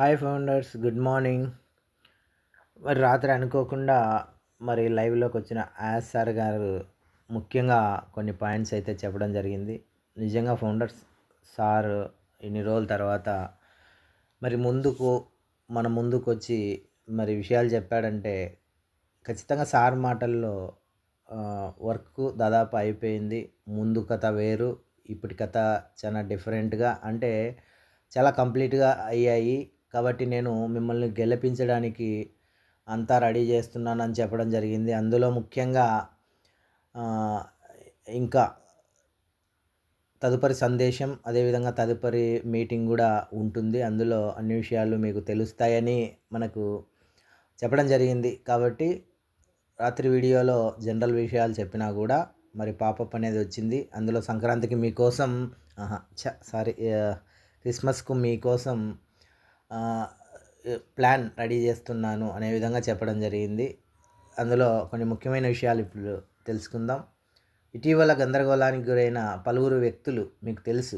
Hi founders good morning. మరి రాత్రి అనుకోకుండా మరి లైవ్లోకి వచ్చిన యాజ్ సార్ గారు ముఖ్యంగా కొన్ని పాయింట్స్ అయితే చెప్పడం జరిగింది. నిజంగా ఫౌండర్స్ సార్ ఇన్ని రోజుల తర్వాత మరి ముందుకు మన ముందుకు వచ్చి మరి విషయాలు చెప్పాడంటే ఖచ్చితంగా సార్ మాటల్లో వర్క్ దాదాపు అయిపోయింది. ముందు కథ వేరు ఇప్పటి కథ చాలా డిఫరెంట్గా అంటే చాలా కంప్లీట్గా అయ్యాయి. కాబట్టి నేను మిమ్మల్ని గెలిపించడానికి అంతా రెడీ చేస్తున్నానని చెప్పడం జరిగింది. అందులో ముఖ్యంగా ఇంకా తదుపరి సందేశం అదేవిధంగా తదుపరి మీటింగ్ కూడా ఉంటుంది. అందులో అన్ని విషయాలు మీకు తెలుస్తాయని మనకు చెప్పడం జరిగింది. కాబట్టి రాత్రి వీడియోలో జనరల్ విషయాలు చెప్పినా కూడా మరి పాపప్ అనేది వచ్చింది. అందులో సంక్రాంతికి మీకోసం చ సారీ క్రిస్మస్కు మీకోసం ప్లాన్ రెడీ చేస్తున్నాను అనే విధంగా చెప్పడం జరిగింది. అందులో కొన్ని ముఖ్యమైన విషయాలు ఇప్పుడు తెలుసుకుందాం. ఇటీవల గందరగోళానికి గురైన పలువురు వ్యక్తులు మీకు తెలుసు.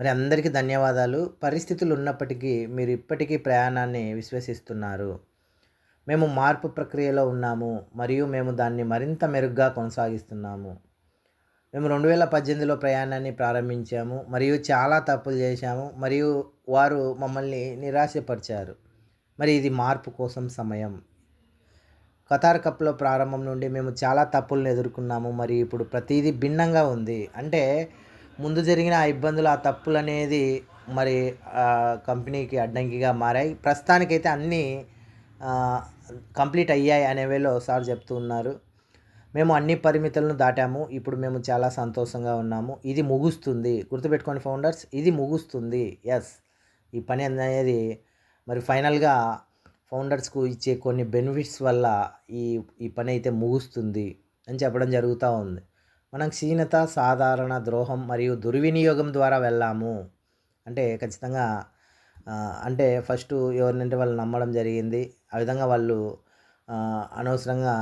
మరి అందరికీ ధన్యవాదాలు. పరిస్థితులు ఉన్నప్పటికీ మీరు ఇప్పటికీ ప్రయాణాన్ని విశ్వసిస్తున్నారు. మేము మార్పు ప్రక్రియలో ఉన్నాము మరియు మేము దాన్ని మరింత మెరుగ్గా కొనసాగిస్తున్నాము. మేము రెండు వేల పద్దెనిమిదిలో ప్రయాణాన్ని ప్రారంభించాము మరియు చాలా తప్పులు చేశాము మరియు వారు మమ్మల్ని నిరాశపరిచారు. మరి ఇది మార్పు కోసం సమయం. కతార్ కప్లో ప్రారంభం నుండి మేము చాలా తప్పులను ఎదుర్కొన్నాము. మరి ఇప్పుడు ప్రతిదీ భిన్నంగా ఉంది. అంటే ముందు జరిగిన ఆ ఇబ్బందులు ఆ తప్పులు అనేది మరి కంపెనీకి అడ్డంకిగా మారాయి. ప్రస్తుతానికైతే అన్నీ కంప్లీట్ అయ్యాయి అనే వేలో సార్ చెప్తూ ఉన్నారు. మేము అన్ని పరిమితులను దాటాము. ఇప్పుడు మేము చాలా సంతోషంగా ఉన్నాము. ఇది ముగుస్తుంది. గుర్తుపెట్టుకోండి ఫౌండర్స్ ఇది ముగుస్తుంది. ఎస్. ఈ పని అనేది మరి ఫైనల్గా ఫౌండర్స్కు ఇచ్చే కొన్ని బెనిఫిట్స్ వల్ల ఈ ఈ పని అయితే ముగుస్తుంది అని చెప్పడం జరుగుతూ ఉంది. మనం క్షీణత సాధారణ ద్రోహం మరియు దుర్వినియోగం ద్వారా వెళ్ళాము అంటే ఖచ్చితంగా అంటే ఫస్ట్ ఎవరినంటే వాళ్ళు నమ్మడం జరిగింది. ఆ విధంగా వాళ్ళు అనవసరంగా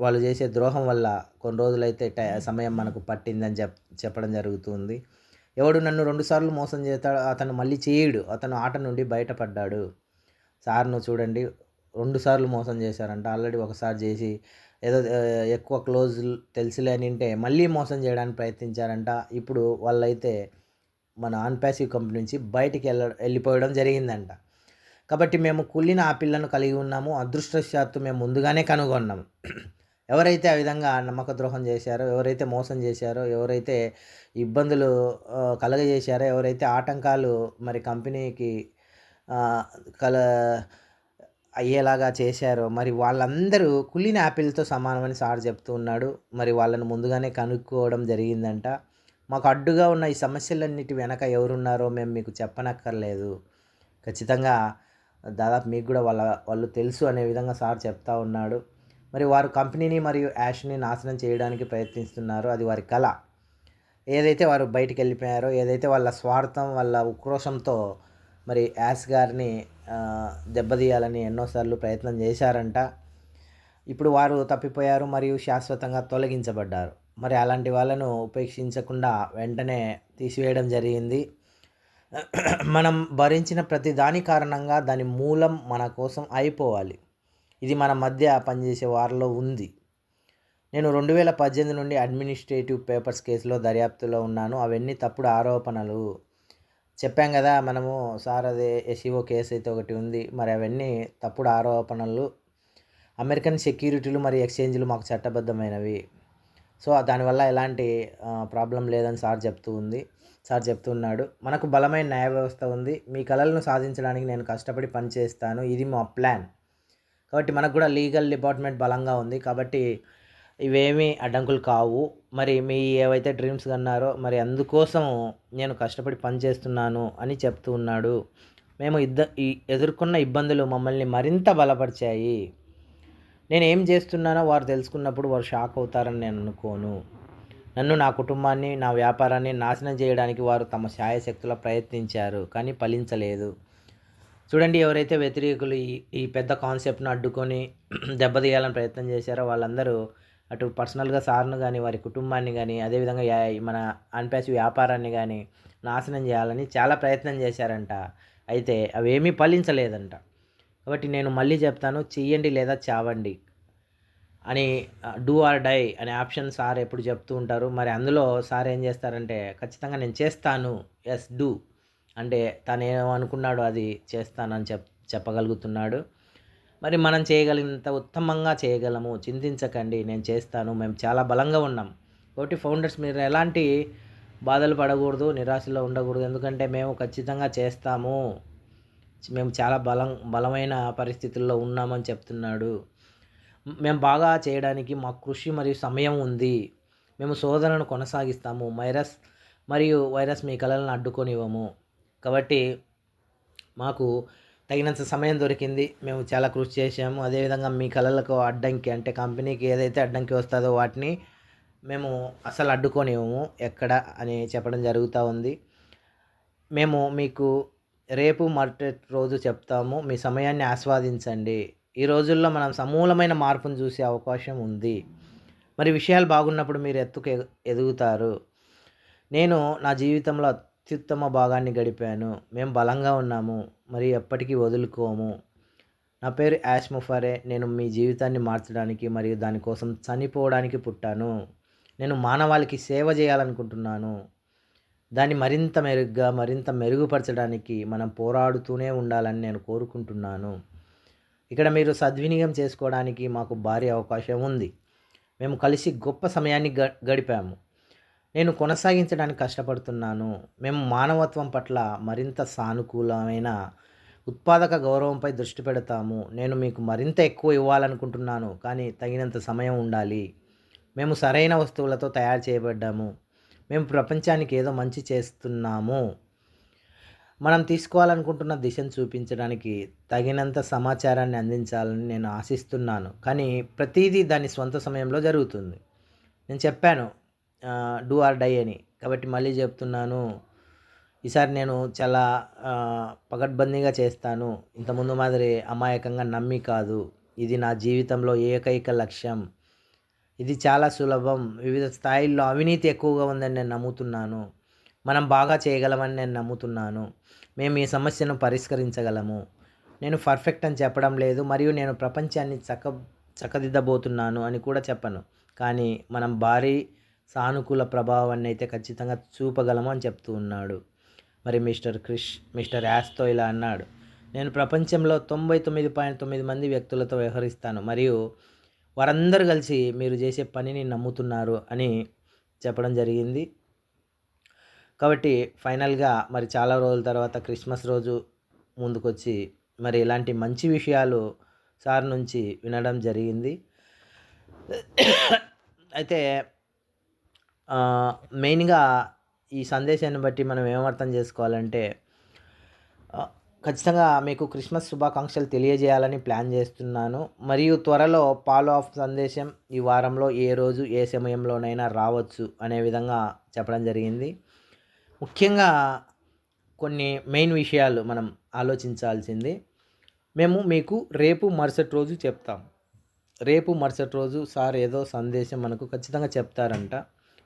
వాళ్ళు చేసే ద్రోహం వల్ల కొన్ని రోజులైతే టై సమయం మనకు పట్టిందని చెప్ చెప్పడం జరుగుతుంది. ఎవడు నన్ను రెండుసార్లు మోసం చేస్తాడు అతను మళ్ళీ చేయడు. అతను ఆట నుండి బయటపడ్డాడు. సార్ను చూడండి రెండుసార్లు మోసం చేశారంట. ఆల్రెడీ ఒకసారి చేసి ఏదో ఎక్కువ క్లోజ్ తెలిసిలేనింటే మళ్ళీ మోసం చేయడానికి ప్రయత్నించారంట. ఇప్పుడు వాళ్ళైతే మన అన్పాసివ్ కంపెనీ నుంచి బయటికి వెళ్ళ వెళ్ళిపోవడం జరిగిందంట. కాబట్టి మేము కుళ్ళిన ఆ పిల్లను కలిగి ఉన్నాము. అదృష్టశాత్తు మేము ముందుగానే కనుగొన్నాము ఎవరైతే ఆ విధంగా నమ్మక ద్రోహం చేశారో ఎవరైతే మోసం చేశారో ఎవరైతే ఇబ్బందులు కలగజేశారో ఎవరైతే ఆటంకాలు మరి కంపెనీకి కల అయ్యేలాగా చేశారో మరి వాళ్ళందరూ కుళ్ళిన యాపిల్తో సమానమని సార్ చెప్తూ ఉన్నాడు. మరి వాళ్ళని ముందుగానే కనుక్కోవడం జరిగిందంట. మాకు అడ్డుగా ఉన్న ఈ సమస్యలన్నిటి వెనక ఎవరున్నారో మేము మీకు చెప్పనక్కర్లేదు. ఖచ్చితంగా దాదాపు మీకు కూడా వాళ్ళ వాళ్ళు తెలుసు అనే విధంగా సార్ చెప్తా ఉన్నాడు. మరి వారు కంపెనీని మరియు యాష్ని నాశనం చేయడానికి ప్రయత్నిస్తున్నారో. అది వారి కళ. ఏదైతే వారు బయటికి వెళ్ళిపోయారో ఏదైతే వాళ్ళ స్వార్థం వాళ్ళ ఉక్రోషంతో మరి యాష్ గారిని దెబ్బతీయాలని ఎన్నోసార్లు ప్రయత్నం చేశారంట. ఇప్పుడు వారు తప్పిపోయారు మరియు శాశ్వతంగా తొలగించబడ్డారు. మరి అలాంటి వాళ్ళను ఉపేక్షించకుండా వెంటనే తీసివేయడం జరిగింది. మనం భరించిన ప్రతి దాని కారణంగా దాని మూలం మన కోసం అయిపోవాలి. ఇది మన మధ్య పనిచేసే వారిలో ఉంది. నేను రెండు వేల పద్దెనిమిది నుండి అడ్మినిస్ట్రేటివ్ పేపర్స్ కేసులో దర్యాప్తులో ఉన్నాను. అవన్నీ తప్పుడు ఆరోపణలు. చెప్పాం కదా మనము సార్ అదే ఎస్ఈఓ కేసు అయితే ఒకటి ఉంది. మరి అవన్నీ తప్పుడు ఆరోపణలు. అమెరికన్ సెక్యూరిటీలు మరియు ఎక్స్చేంజ్లు మాకు చట్టబద్ధమైనవి. సో దానివల్ల ఎలాంటి ప్రాబ్లం లేదని సార్ చెప్తూ ఉంది. సార్ చెప్తున్నాడు మనకు బలమైన న్యాయ వ్యవస్థ ఉంది. మీ కళలను సాధించడానికి నేను కష్టపడి పనిచేస్తాను. ఇది మా ప్లాన్. కాబట్టి మనకు కూడా లీగల్ డిపార్ట్మెంట్ బలంగా ఉంది. కాబట్టి ఇవేమీ అడ్డంకులు కావు. మరి మీ ఏవైతే డ్రీమ్స్ కన్నారో మరి అందుకోసం నేను కష్టపడి పనిచేస్తున్నాను అని చెప్తూ ఉన్నాడు. మేము ఇద్ద ఎదుర్కొన్న ఇబ్బందులు మమ్మల్ని మరింత బలపరిచాయి. నేను ఏం చేస్తున్నానో వారు తెలుసుకున్నప్పుడు వారు షాక్ అవుతారని నేను అనుకోను. నన్ను నా కుటుంబాన్ని నా వ్యాపారాన్ని నాశనం చేయడానికి వారు తమ శాయశక్తుల ప్రయత్నించారు కానీ ఫలించలేదు. చూడండి ఎవరైతే వ్యతిరేకులు ఈ ఈ పెద్ద కాన్సెప్ట్ను అడ్డుకొని దెబ్బతీయాలని ప్రయత్నం చేశారో వాళ్ళందరూ అటు పర్సనల్గా సార్ను కానీ వారి కుటుంబాన్ని కానీ అదేవిధంగా మన అన్పాస్ వ్యాపారాన్ని కానీ నాశనం చేయాలని చాలా ప్రయత్నం చేశారంట. అయితే అవేమీ ఫలించలేదంట. కాబట్టి నేను మళ్ళీ చెప్తాను చెయ్యండి లేదా చావండి అని డూ ఆర్ డై అనే ఆప్షన్ సార్ ఎప్పుడు చెప్తూ ఉంటారు. మరి అందులో సార్ ఏం చేస్తారంటే ఖచ్చితంగా నేను చేస్తాను ఎస్ డూ అంటే తను ఏమనుకున్నాడో అది చేస్తానని చెప్ చెప్పగలుగుతున్నాడు. మరి మనం చేయగలిగినంత ఉత్తమంగా చేయగలము? చింతించకండి నేను చేస్తాను. మేము చాలా బలంగా ఉన్నాం. కాబట్టి ఫౌండర్స్ మీరు ఎలాంటి బాధలు పడకూడదు నిరాశలో ఉండకూడదు. ఎందుకంటే మేము ఖచ్చితంగా చేస్తాము. మేము చాలా బలం బలమైన పరిస్థితుల్లో ఉన్నామని చెప్తున్నాడు. మేము బాగా చేయడానికి మా కృషి మరియు సమయం ఉంది. మేము శోధనను కొనసాగిస్తాము. వైరస్ మరియు వైరస్ మీ కళలను అడ్డుకొనివ్వము. కాబట్టి మాకు తగినంత సమయం దొరికింది. మేము చాలా కృషి చేసాము అదేవిధంగా మీ కళలకు అడ్డంకి అంటే కంపెనీకి ఏదైతే అడ్డంకి వస్తుందో వాటిని మేము అసలు అడ్డుకోనివ్వము. ఎక్కడ అని చెప్పడం జరుగుతూ ఉంది. మేము మీకు రేపు మరుసటి రోజు చెప్తాము. మీ సమయాన్ని ఆస్వాదించండి. ఈ రోజుల్లో మనం సమూలమైన మార్పును చూసే అవకాశం ఉంది. మరి విషయాలు బాగున్నప్పుడు మీరు ఎత్తుకు ఎదుగుతారు. నేను నా జీవితంలో అత్యుత్తమ భాగాన్ని గడిపాను. మేము బలంగా ఉన్నాము. మరి ఎప్పటికీ వదులుకోము. నా పేరు యాష్ ముఫారే. నేను మీ జీవితాన్ని మార్చడానికి మరియు దానికోసం చనిపోవడానికి పుట్టాను. నేను మానవాళికి సేవ చేయాలనుకుంటున్నాను. దాన్ని మరింత మెరుగ్గా మరింత మెరుగుపరచడానికి మనం పోరాడుతూనే ఉండాలని నేను కోరుకుంటున్నాను. ఇక్కడ మీరు సద్వినియోగం చేసుకోవడానికి మాకు భారీ అవకాశం ఉంది. మేము కలిసి గొప్ప సమయాన్ని గ గడిపాము. నేను కొనసాగించడానికి కష్టపడుతున్నాను. మేము మానవత్వం పట్ల మరింత సానుకూలమైన ఉత్పాదక గౌరవంపై దృష్టి పెడతాము. నేను మీకు మరింత ఎక్కువ ఇవ్వాలనుకుంటున్నాను కానీ తగినంత సమయం ఉండాలి. మేము సరైన వస్తువులతో తయారు చేయబడ్డాము. మేము ప్రపంచానికి ఏదో మంచి చేస్తున్నాము. మనం తీసుకోవాలనుకుంటున్న దిశను చూపించడానికి తగినంత సమాచారాన్ని అందించాలని నేను ఆశిస్తున్నాను. కానీ ప్రతిదీ దాని స్వంత సమయంలో జరుగుతుంది. నేను చెప్పాను డూ ఆర్ డై అని. కాబట్టి మళ్ళీ చెప్తున్నాను ఈసారి నేను చాలా పకడ్బందీగా చేస్తాను. ఇంతకుముందు మాదిరి అమాయకంగా నమ్మి కాదు. ఇది నా జీవితంలో ఏకైక లక్ష్యం. ఇది చాలా సులభం. వివిధ స్థాయిల్లో అవినీతి ఎక్కువగా ఉందని నేను నమ్ముతున్నాను. మనం బాగా చేయగలమని నేను నమ్ముతున్నాను. మేము ఈ సమస్యను పరిష్కరించగలము. నేను పర్ఫెక్ట్ అని చెప్పడం లేదు. మరియు నేను ప్రపంచాన్ని చక్క చక్కదిద్దబోతున్నాను అని కూడా చెప్పను. కానీ మనం భారీ సానుకూల ప్రభావాన్ని అయితే ఖచ్చితంగా చూపగలము అని చెప్తూ ఉన్నాడు. మరి మిస్టర్ క్రిష్ మిస్టర్ యాస్తో ఇలా అన్నాడు. నేను ప్రపంచంలో తొంభై తొమ్మిది పాయింట్ తొమ్మిది మంది వ్యక్తులతో వ్యవహరిస్తాను. మరియు వారందరూ కలిసి మీరు చేసే పనిని నమ్ముతున్నారు అని చెప్పడం జరిగింది. కాబట్టి ఫైనల్గా మరి చాలా రోజుల తర్వాత క్రిస్మస్ రోజు ముందుకొచ్చి మరి ఇలాంటి మంచి విషయాలు సార్ నుంచి వినడం జరిగింది. అయితే మెయిన్గా ఈ సందేశాన్ని బట్టి మనం ఏమర్థం చేసుకోవాలంటే ఖచ్చితంగా మీకు క్రిస్మస్ శుభాకాంక్షలు తెలియజేయాలని ప్లాన్ చేస్తున్నాను. మరియు త్వరలో ఫాలో ఆఫ్ సందేశం ఈ వారంలో ఏ రోజు ఏ సమయంలోనైనా రావచ్చు అనే విధంగా చెప్పడం జరిగింది. ముఖ్యంగా కొన్ని మెయిన్ విషయాలు మనం ఆలోచించాల్సింది. మేము మీకు రేపు మరుసటి రోజు చెప్తాం. రేపు మరుసటి రోజు సార్ ఏదో సందేశం మనకు ఖచ్చితంగా చెప్తారంట.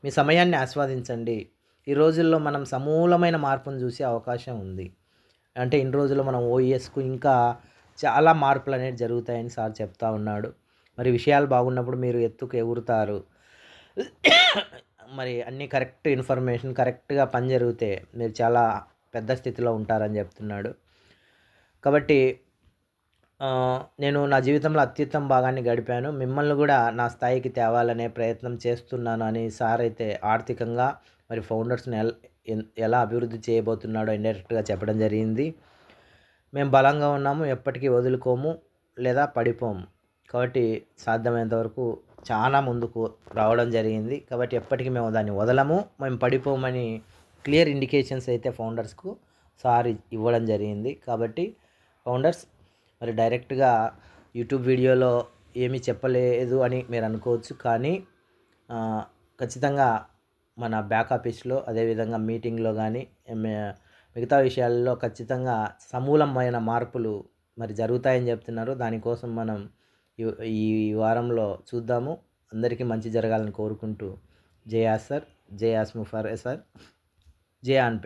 మీ సమయాన్ని ఆస్వాదించండి. ఈ రోజుల్లో మనం సమూలమైన మార్పును చూసే అవకాశం ఉంది. అంటే ఇన్ని రోజుల్లో మనం ఓఎస్కు ఇంకా చాలా మార్పులు అనేవి జరుగుతాయని సార్ చెప్తా ఉన్నాడు. మరి విషయాలు బాగున్నప్పుడు మీరు ఎత్తుకు ఎగురుతారు. మరి అన్నీ కరెక్ట్ ఇన్ఫర్మేషన్ కరెక్ట్గా పని జరిగితే మీరు చాలా పెద్ద స్థితిలో ఉంటారని చెప్తున్నాడు. కాబట్టి నేను నా జీవితంలో అత్యుత్తమ భాగాన్ని గడిపాను. మిమ్మల్ని కూడా నా స్థాయికి తేవాలనే ప్రయత్నం చేస్తున్నాను అని సార్ అయితే ఆర్థికంగా మరి ఫౌండర్స్ని ఎలా అభివృద్ధి చేయబోతున్నాడో ఇండైరెక్ట్గా చెప్పడం జరిగింది. మేము బలంగా ఉన్నాము ఎప్పటికీ వదులుకోము లేదా పడిపోము. కాబట్టి సాధ్యమైనంత వరకు చాలా ముందుకు రావడం జరిగింది. కాబట్టి ఎప్పటికీ మేము దాన్ని వదలము మేము పడిపోమని క్లియర్ ఇండికేషన్స్ అయితే ఫౌండర్స్కు సార్ ఇవ్వడం జరిగింది. కాబట్టి ఫౌండర్స్ మరి డైరెక్ట్గా యూట్యూబ్ వీడియోలో ఏమీ చెప్పలేదు అని మీరు అనుకోవచ్చు. కానీ ఖచ్చితంగా మన బ్యాక్ ఆఫీస్లో అదేవిధంగా మీటింగ్లో కానీ మిగతా విషయాల్లో ఖచ్చితంగా సమూలమైన మార్పులు మరి జరుగుతాయని చెప్తున్నారు. దానికోసం మనం ఈ వారంలో చూద్దాము. అందరికీ మంచి జరగాలని కోరుకుంటూ జే ఆసర్ జే ఆస్ముఫర్ ఎసర్ జే ఆన్